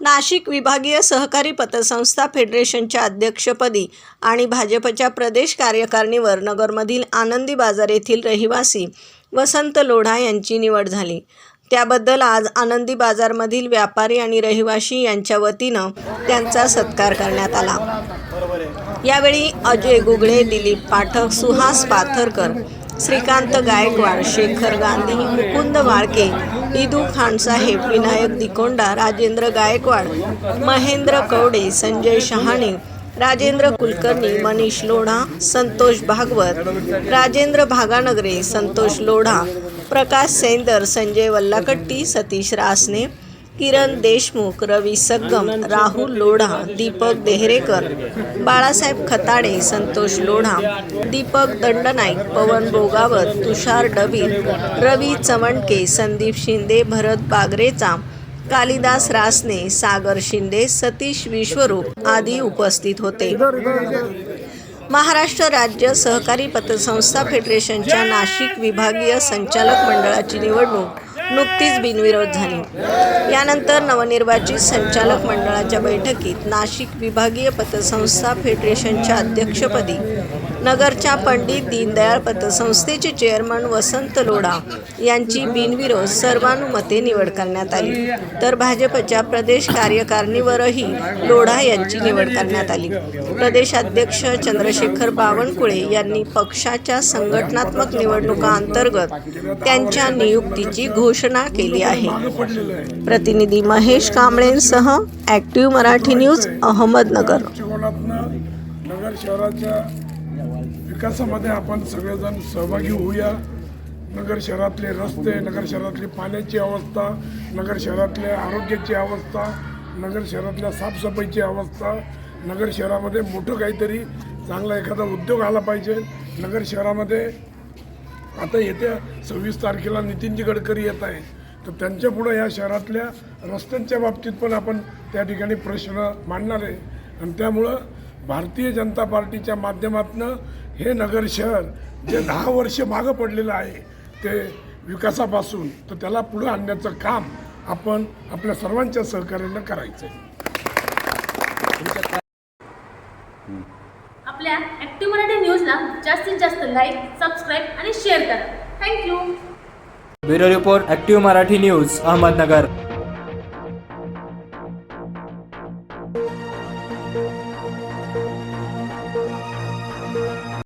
नाशिक विभागीय सहकारी पतसंस्था फेडरेशनच्या अध्यक्षपदी आणि भाजपच्या प्रदेश कार्यकारिणीवर नगरमधील आनंदी बाजार येथील रहिवासी वसंत लोढा यांची निवड झाली. त्याबद्दल आज आनंदी बाजारमधील व्यापारी आणि रहिवाशी यांच्या वतीनं त्यांचा सत्कार करण्यात आला. यावेळी अजय गुगळे दिलीप पाठक सुहास पाथरकर श्रीकांत गायकवाड शेखर गांधी मुकुंद वाळके इदू खानसाहेब विनायक दिकोंडा राजेंद्र गायकवाड महेंद्र कवडे संजय शहाणे राजेंद्र कुलकर्णी मनीष लोढा संतोष भागवत राजेंद्र भागानगरे संतोष लोढा प्रकाश सेंदर संजय वल्लाकट्टी सतीश रासने किरण देशमुख रवी सग्गम राहुल लोढा दीपक देहरेकर बाळासाहेब खताडे संतोष लोढा दीपक दंडनाईक पवन बोगावत तुषार डबीर रवी चवणके संदीप शिंदे भरत बागरेचा कालिदास रासने सागर शिंदे सतीश विश्वरूप आदी उपस्थित होते. महाराष्ट्र राज्य सहकारी पतसंस्था फेडरेशनच्या नाशिक विभागीय संचालक मंडळाची निवडणूक नुकतीच बिनविरोध झाली. यानंतर नवनिर्वाचित संचालक मंडळाच्या बैठकीत नाशिक विभागीय पतसंस्था फेडरेशनच्या अध्यक्षपदी नगरच्या पंडित दीनदयाळ पतसंस्थेचे चेअरमन वसंत लोढा यांची बिनविरोध सर्वानुमते निवड करण्यात आली. तर भाजपच्या प्रदेश कार्यकारिणीवरही लोढा यांची निवड करण्यात आली. प्रदेशाध्यक्ष चंद्रशेखर बावनकुळे यांनी पक्षाच्या संघटनात्मक निवडणुकांतर्गत त्यांच्या नियुक्तीची घोषणा केली आहे. प्रतिनिधी महेश कांबळेंसह ॲक्टिव्ह मराठी न्यूज अहमदनगर. नगर शहराच्या विकासामध्ये आपण सगळेजण सहभागी होऊया. नगर शहरातले रस्ते नगर शहरातली पाण्याची अवस्था नगर शहरातल्या आरोग्याची अवस्था नगर शहरातल्या साफसफाईची अवस्था नगर शहरामध्ये मोठं काहीतरी चांगला एखादा उद्योग आला पाहिजे. नगर शहरामध्ये आता येत्या सव्वीस तारखेला नितीनजी गडकरी येत आहे तर त्यांच्या पुढं या शहरातल्या रस्त्यांच्या बाबतीत पण आपण त्या ठिकाणी प्रश्न मांडणार आहे. आणि त्यामुळं भारतीय जनता पार्टीच्या माध्यमातून हे नगर शहर जे दहा वर्ष मागं पडलेलं आहे ते विकासापासून तर त्याला पुढं आणण्याचं काम आपण आपल्या सर्वांच्या सहकार्यानं करायचं आहे आपल्या ॲक्टिव्ह मराठी न्यूजला जास्तीत जास्त लाईक सबस्क्राईब आणि शेअर करा. Thank you bureau report active Marathi news Ahmednagar.